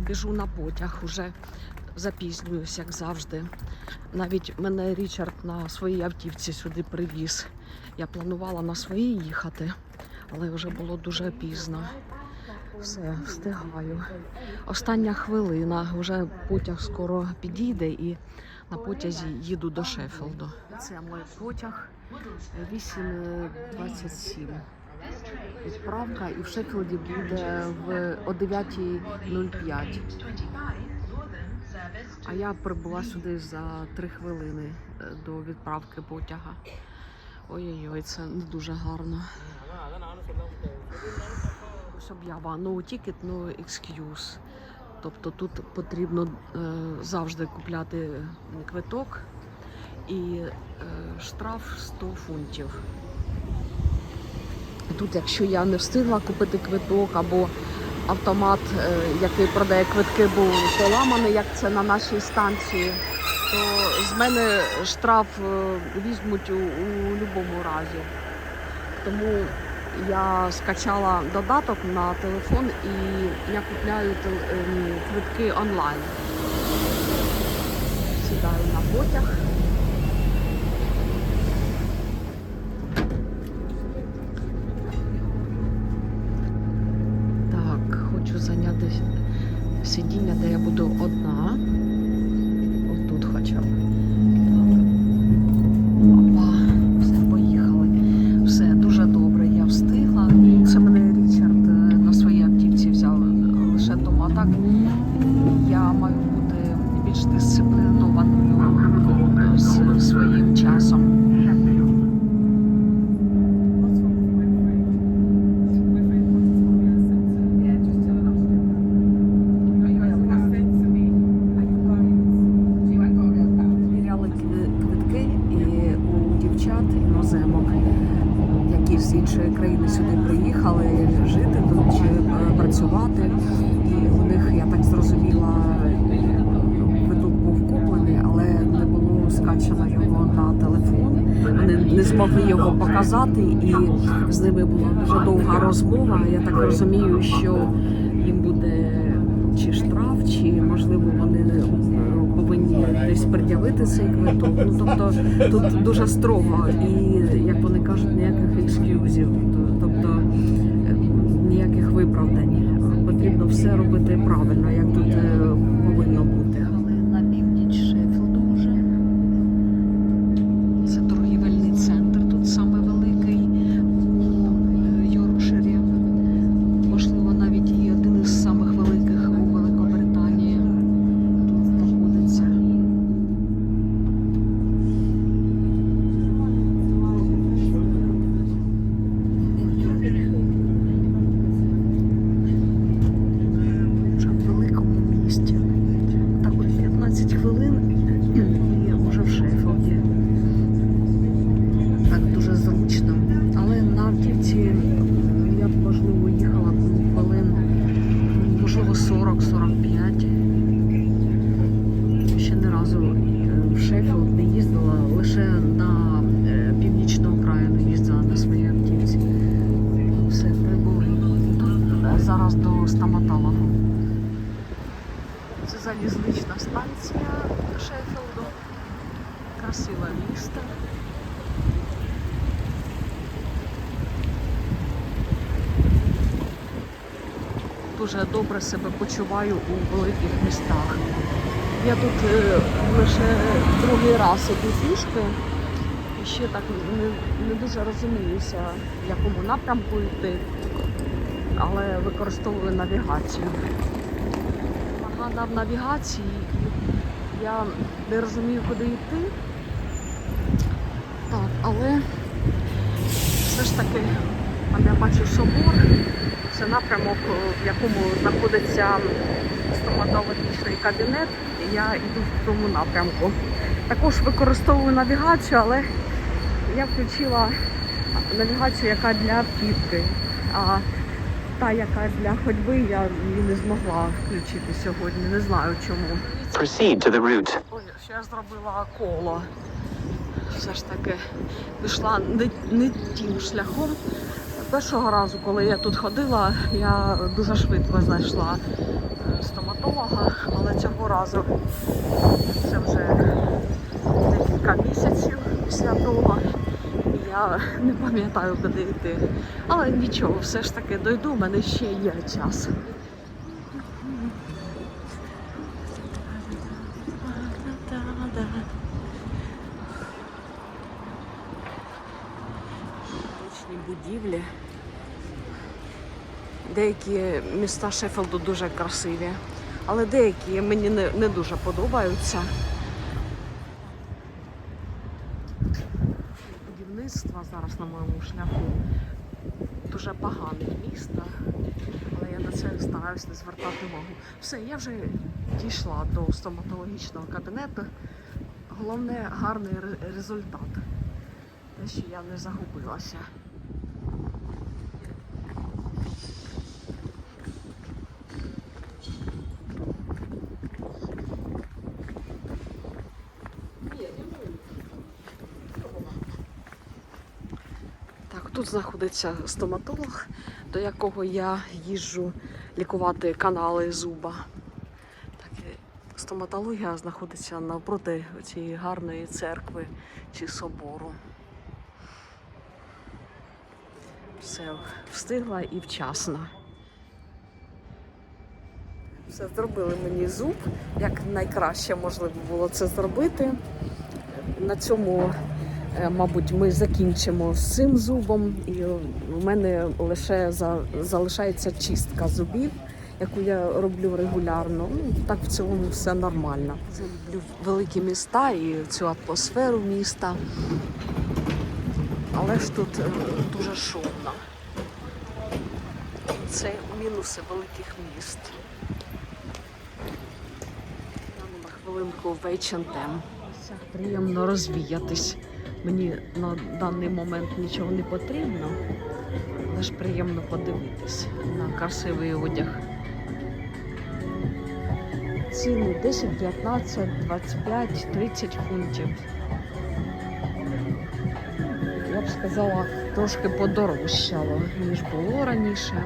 біжу на потяг, уже запізнююсь, як завжди. Навіть мене Річард на своїй автівці сюди привіз. Я планувала на своїй їхати, але вже було дуже пізно. Все, встигаю. Остання хвилина. Вже потяг скоро підійде і на потязі їду до Шеффілду. Це мій потяг 8.27. Відправка і в Шеффілді буде в о 9.05. А я прибула сюди за 3 хвилини е, до відправки потяга. Ой-ой-ой, це не дуже гарно. Ось об'ява no ticket, no excuse. Тобто тут потрібно е, завжди купляти квиток і е, штраф 100 фунтів. Тут, якщо я не встигла купити квиток або автомат, е, який продає квитки, був поламаний, як це на нашій станції, то з мене штраф е, візьмуть у, у будь-якому разі. Тому я скачала додаток на телефон і я купляю ем, квитки онлайн. Сідаю на потяг. Так, хочу зайняти сидіння, де я буду одна. Іноземок, які з іншої країни сюди приїхали жити тут чи е, працювати. І у них, я так зрозуміла, квиток був куплений, але не було скачано його на телефон. Вони не змогли його показати, і з ними була дуже довга розмова. Я так розумію, що пред'явити цей квиток. Ну тобто тут дуже строго, і як вони кажуть, ніяких ексклюзів, тобто е, ніяких виправдань. Потрібно все робити правильно, як тут е, повинно бути. Але на північ Шеффілду вже це торгівельний центр. Тут саме великий в Йоркширі. Можливо, навіть і один із самих великих у Великобританії тут знаходиться. Вже в великому місті. Так от 15 хвилин і вже в Шеффілді. Так дуже зручно. Але на автівці м, я б можливо їхала б хвилин, можливо, 40-45. Ще не разу е, в Шеффілд не їздила, лише на е, північну окраїну їздила на своїй автівці. Все, прибули. Зараз до стоматолога. Це залізнична станція Шеффілду. Красиве місто. Дуже добре себе почуваю у великих містах. Я тут е, лише другий раз іду пішки і ще так не, не дуже розуміюся, в якому напрямку йти, але використовую навігацію. Погана в навігації, я не розумію, куди йти. Так, але все ж таки, там я бачу собор. Це напрямок, в якому знаходиться стоматологічний кабінет, і я йду в тому напрямку. Також використовую навігацію, але я включила навігацію, яка для автівки. А та, яка для ходьби, я її не змогла включити сьогодні. Не знаю чому. Proceed to the route. Ой, що я зробила коло. Все ж таки пішла не, не тим шляхом. Першого разу, коли я тут ходила, я дуже швидко знайшла е, стоматолога. але цього разу це вже декілька місяців після того. Я не пам'ятаю, куди йти. Але нічого, все ж таки дойду, у мене ще є час. Деякі міста Шеффілду дуже красиві, але деякі мені не, не дуже подобаються. Будівництво зараз на моєму шляху дуже погане місто, але я на це стараюсь не звертати увагу. Все, я вже дійшла до стоматологічного кабінету. Головне гарний результат. Те, що я не загубилася. Так, тут знаходиться стоматолог, до якого я їжджу лікувати канали зуба. Так, стоматологія знаходиться навпроти цієї гарної церкви чи собору. Все встигла і вчасно. Все зробили мені зуб, як найкраще можливо було це зробити. На цьому, е, мабуть, ми закінчимо з цим зубом, і у мене лише за, залишається чистка зубів, яку я роблю регулярно. Ну, так в цілому все нормально. Я люблю великі міста і цю атмосферу міста. Але ж тут е, дуже шумно. Це мінуси великих міст. На хвилинку в H&M. Приємно розвіятись. Мені на даний момент нічого не потрібно, але ж приємно подивитись на красивий одяг. Ціни 10, 15, 25, 30 фунтів. Я б сказала, трошки подорожчало, ніж було раніше.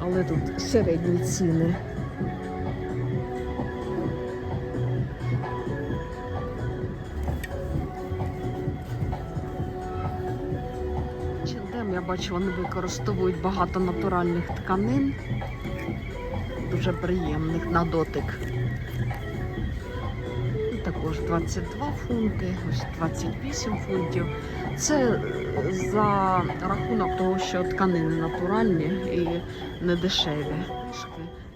Але тут середні ціни. Чендем, я бачу, вони використовують багато натуральних тканин, дуже приємних на дотик. І також 22 фунти, ось 28 фунтів. Це за рахунок того, що тканини натуральні і не дешеві.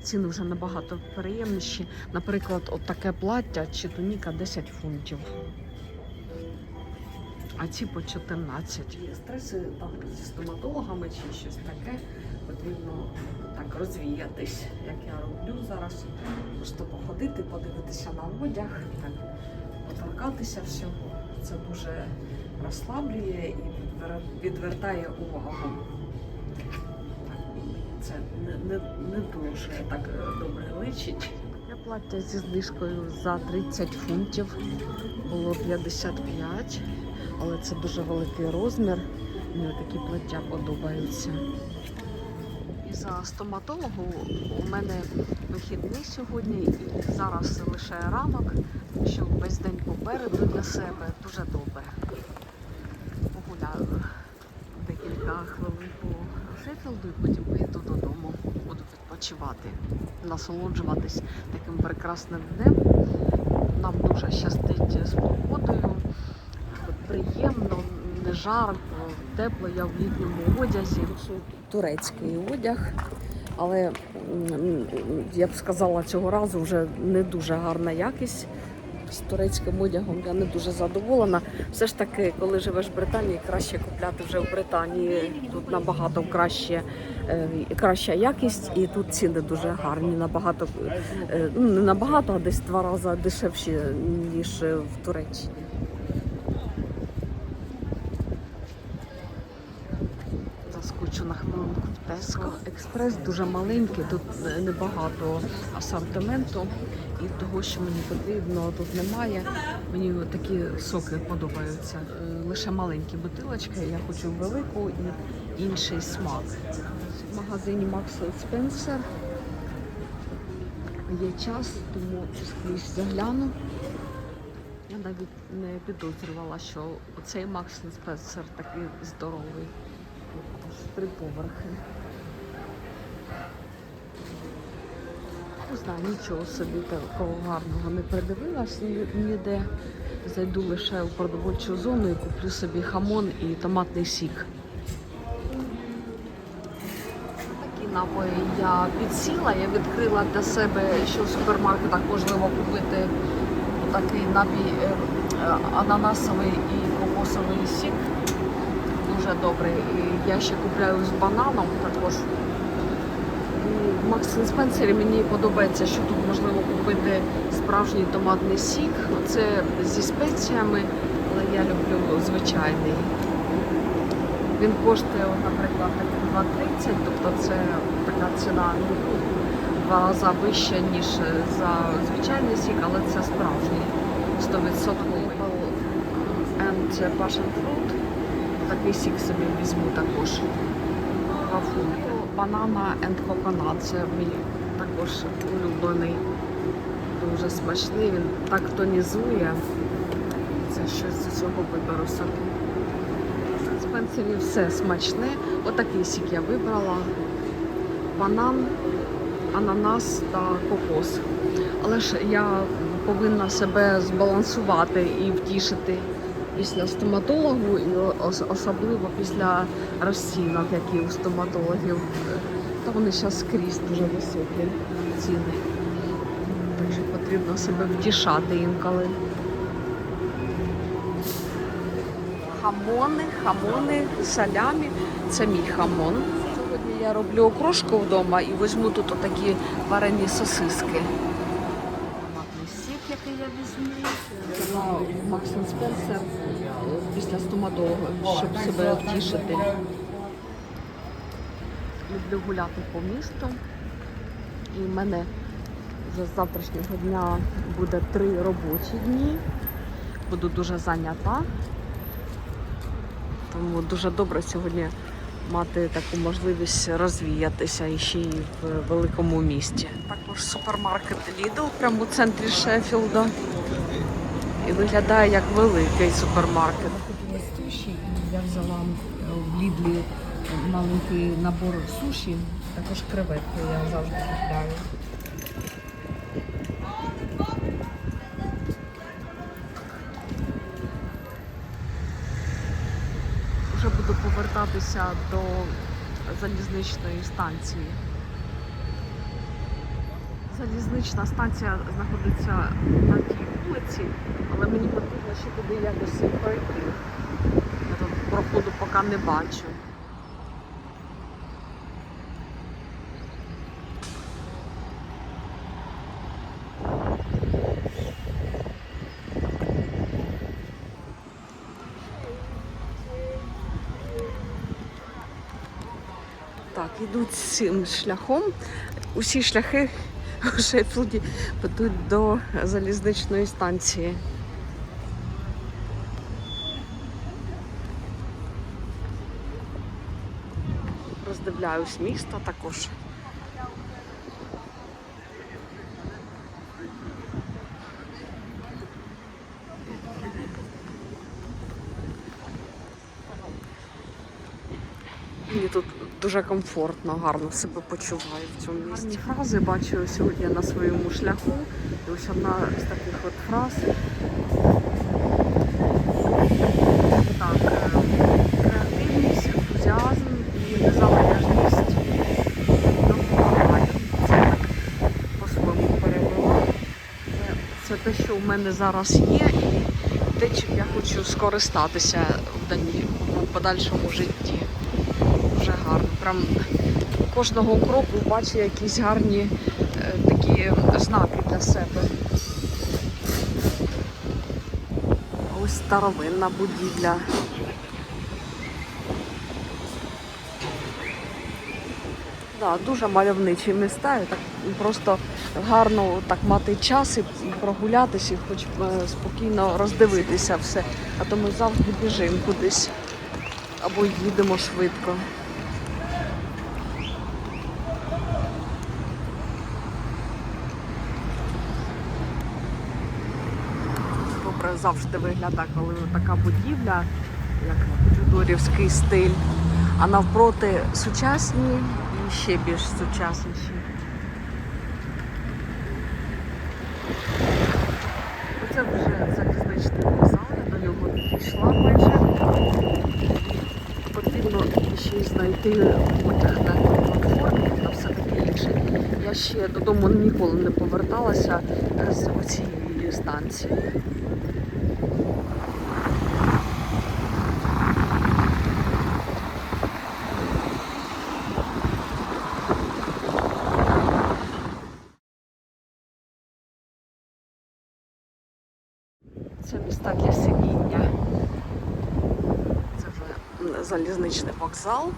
Ціни вже набагато приємніші. Наприклад, от таке плаття чи туніка 10 фунтів. А ці по 14. Є стреси там зі стоматологами чи щось таке. Потрібно так розвіятись, як я роблю зараз. Просто походити, подивитися на одяг, так, поторкатися всього. Це дуже розслаблює і відвер- відвертає увагу. Це не, не, не дуже так е, добре личить. Плаття зі знижкою за 30 фунтів було 55 але це дуже великий розмір. Мені такі плаття подобаються. І за стоматологу у мене вихідний сьогодні, і зараз лише ранок, що весь день попереду для себе дуже добре. Погуляю декілька хвилин по Шеффілду і потім відпочивати, насолоджуватись таким прекрасним днем. Нам дуже щастить з погодою приємно, не жарко, тепло, я в літньому одязі. Турецький одяг, але я б сказала, цього разу вже не дуже гарна якість. З турецьким одягом я не дуже задоволена. Все ж таки, коли живеш в Британії, краще купляти вже в Британії. Тут набагато краще, е, краща якість, і тут ціни дуже гарні. Набагато е, ну не набагато, а десь два рази дешевші ніж в Туреччині. Заскочу на хвилинку в Теско. Експрес дуже маленький, тут небагато асортименту. І того, що мені потрібно, тут немає. Мені такі соки подобаються. Е, Лише маленькі бутилочки, я хочу велику і інший смак. В магазині Max Spencer є час, тому скрізь загляну. Я навіть не підозрювала, що цей Макс Спенсер такий здоровий. Три поверхи. Не знаю, нічого собі такого гарного не придивилась ніде. Зайду лише в продовольчу зону і куплю собі хамон і томатний сік. Такі напої я підсіла, я відкрила для себе, що в супермаркетах можливо купити такий напій е, е, ананасовий і кокосовий сік. Дуже добрий. І я ще купляю з бананом також. У Макс Спенсері мені подобається, що тут можливо купити справжній томатний сік. Це зі спеціями, але я люблю звичайний. Він коштує, наприклад, 2,30, тобто це така ціна ну, два рази вища, ніж за звичайний сік, але це справжній 100% and passion fruit. Такий сік собі візьму також. Банана and coconut. Це мій також улюблений. Дуже смачний. Він так тонізує. Це щось з цього виберу собі. В Спенсері все смачне. Отакий сік я вибрала. Банан, ананас та кокос. Але ж я повинна себе збалансувати і втішити після стоматологу, і ос- особливо після розцінок, які у стоматологів. Та вони зараз скрізь дуже високі ціни. Так що потрібно себе втішати інколи. Хамони, хамони, салямі. Це мій хамон. Сьогодні я роблю окрошку вдома і візьму тут отакі варені сосиски. Сік, який я візьму. Взяла в Макс Спенсер після стоматолога, щоб себе втішити. Люблю гуляти по місту. І в мене вже з завтрашнього дня буде три робочі дні. Буду дуже зайнята. Тому дуже добре сьогодні мати таку можливість розвіятися і ще й в великому місті. Також супермаркет Lidl прямо у центрі Шеффілда. І виглядає як великий супермаркет. Купила суші і я взяла е, в Лідлі маленький набор суші, також креветки я завжди купляю. Вже буду повертатися до залізничної станції. Залізнична станція знаходиться на тій вулиці, але мені потрібно ще туди якось пройти. Я тут проходу поки не бачу. Так, ідуть цим шляхом. Усі шляхи у Шеффілді ведуть до залізничної станції. Роздивляюсь місто також. Мені тут дуже комфортно, гарно себе почуваю в цьому місці. Гарні фрази бачу сьогодні на своєму шляху. І ось одна з таких от фраз. Так, е, креативність, ентузіазм і незалежність допомагає. Це по-своєму перевела. Це- те, що у мене зараз є, і те, чим я хочу скористатися в далі- в подальшому житті. Прям кожного кроку бачу якісь гарні е, такі знаки для себе. Ось старовинна будівля. Да, дуже мальовничі міста. Так просто гарно так мати час і прогулятися, хоч е, спокійно роздивитися все. А то ми завжди біжимо кудись або їдемо швидко. Завжди виглядає, коли така будівля, як Тюдорівський стиль, а навпроти сучасні і ще більш сучасніші. Це вже залізничний вокзал, я до нього підійшла майже. Потрібно ще й знайти потяг на платформі та все таке інше. Я ще додому ніколи не поверталася з цієї станції. Це міста для сидіння. Це вже залізничний вокзал.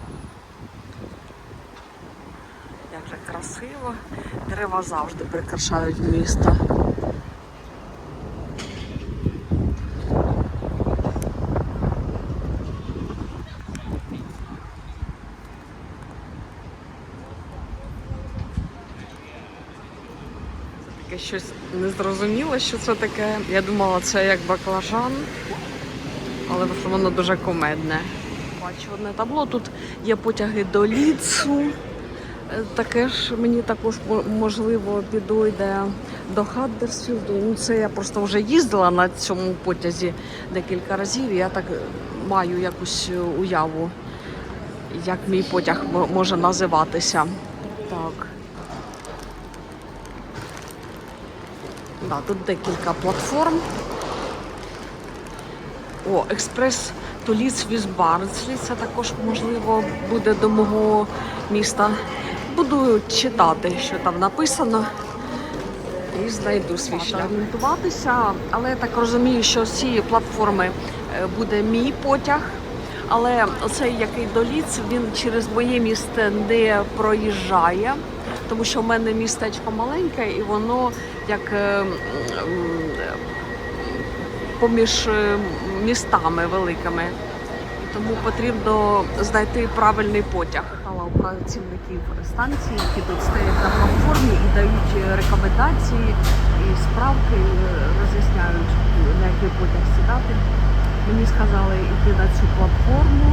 Як же красиво. Дерева завжди прикрашають місто. Таке щось незрозуміле, що це таке. Я думала, це як баклажан, але воно дуже комедне. Бачу одне табло. Тут є потяги до ліцу. Е, Таке ж мені також можливо підойде до Хаддерсфілду. Ну, це я просто вже їздила на цьому потязі декілька разів. і Я так е, маю якусь е, уяву, як мій потяг може називатися. Так. Да, тут декілька платформ. О, експрес Туліц Візбарцлі. Це також можливо буде до мого міста. Буду читати, що там написано. І знайду свій шлях. орієнтуватися, але я так розумію, що з цієї платформи е, буде мій потяг. Але цей який до Ліц, він через моє місце не проїжджає, тому що в мене містечко маленьке і воно як е, поміж е, містами великими. Тому потрібно знайти правильний потяг. Питала у працівників станції, які тут стоять на платформі і дають е, рекомендації і справки, е, роз'ясняють, на який потяг сідати. Мені сказали йти на цю платформу.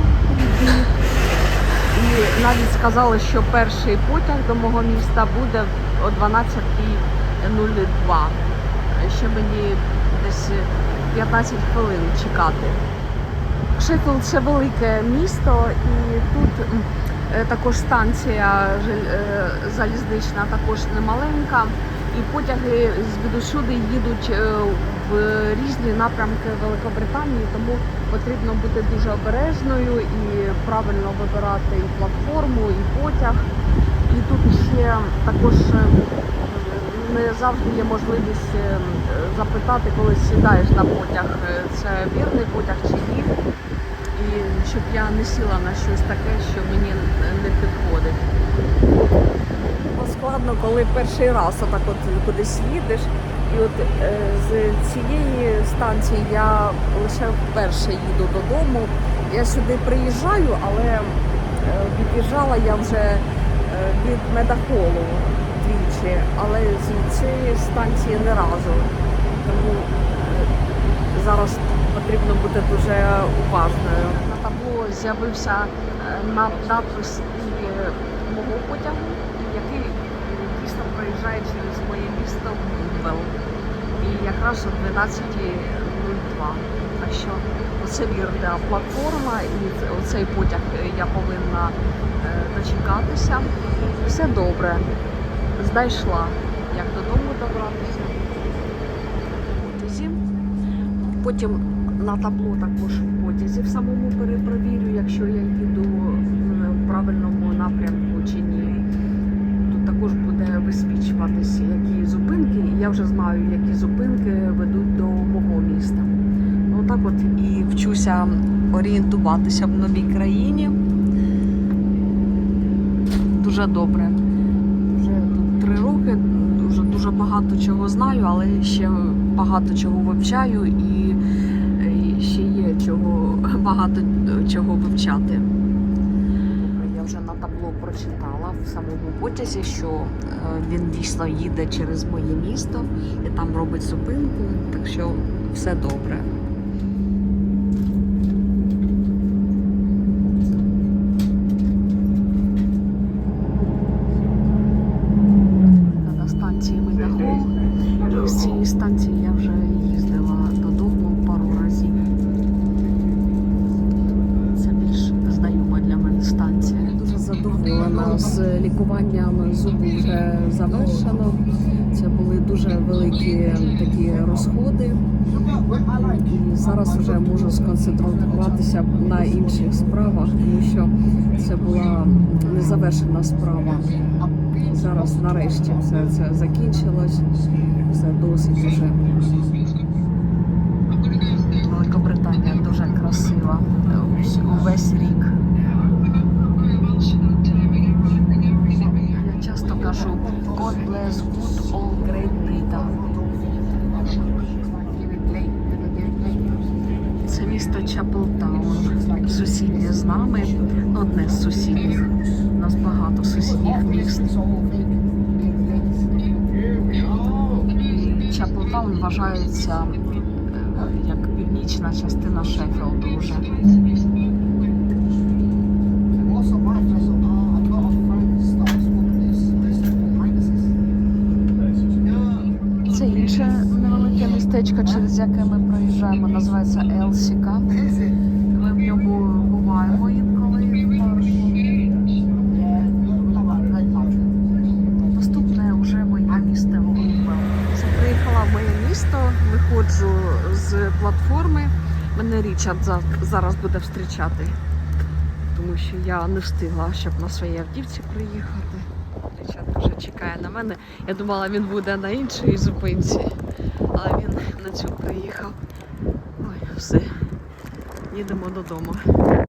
І навіть сказали, що перший потяг до мого міста буде о 12.02. Ще мені десь 15 хвилин чекати. Шеффілд це велике місто, і тут е, також станція е, залізнична також немаленька. І потяги звідусюди їдуть е, в різні напрямки Великобританії, тому потрібно бути дуже обережною і правильно вибирати і платформу, і потяг. І тут ще також не завжди є можливість е, запитати, коли сідаєш на потяг, е, це вірний потяг чи ні. І щоб я не сіла на щось таке, що мені не підходить. Складно, коли перший раз отак от кудись їдеш. І от е, з цієї станції я лише вперше їду додому. Я сюди приїжджаю, але від'їжджала я вже від медахолу двічі, але з цієї станції не разу. Тому е, зараз потрібно бути дуже уважною. На табло з'явився е, надпис е, мого потягу, який дійсно проїжджає через моє місто Гумбел. І якраз о 12.02. Так що оце вірна платформа, і оцей потяг я повинна дочекатися. Все добре. Знайшла, як додому добратися. Потязі. Потім на табло також в потязі в самому перепровірю, якщо я їду в правильному напрямку чи ні. Тут також буде висвічуватися, які зупинки, я вже знаю, які зупинки ведуть до мого міста. Ну так от і вчуся орієнтуватися в новій країні. Дуже добре. Вже тут три роки, дуже дуже багато чого знаю, але ще багато чого вивчаю і, і ще є чого багато чого вивчати. Я вже на табло прочитала в самому потязі, що е, він дійсно їде через моє місто і там робить зупинку, так що все добре. На станції Медахол. І з цієї станції я вже їздила додому пару разів. Це більш знайома для мене станція. Дуже задоволена з лікуванням зубу вже завершено. Це були дуже великі такі розходи. І зараз вже можу сконцентруватися на інших справах, тому що це була незавершена справа. Зараз нарешті все це закінчилось. Все досить уже. Великобританія дуже красива увесь рік. Я часто кажу God bless good all great Britain. Це місто Чаплтаун, сусіднє з нами, одне з сусідніх. Нас багато сусідніх міст. Чаплтаун вважається е, як північна частина Шеффілду вже. Це інше невелике містечко, через яке ми проїжджаємо, називається Елсіка. Ми в ньому буваємо інколи в парку. Наступне вже моє місто Гумбел. Це приїхала в моє місто, виходжу з платформи. Мене Річард зараз буде зустрічати, тому що я не встигла, щоб на своїй автівці приїхати. Річард вже чекає на мене. Я думала, він буде на іншій зупинці, але він на цю приїхав. Ой, все. Їдемо додому.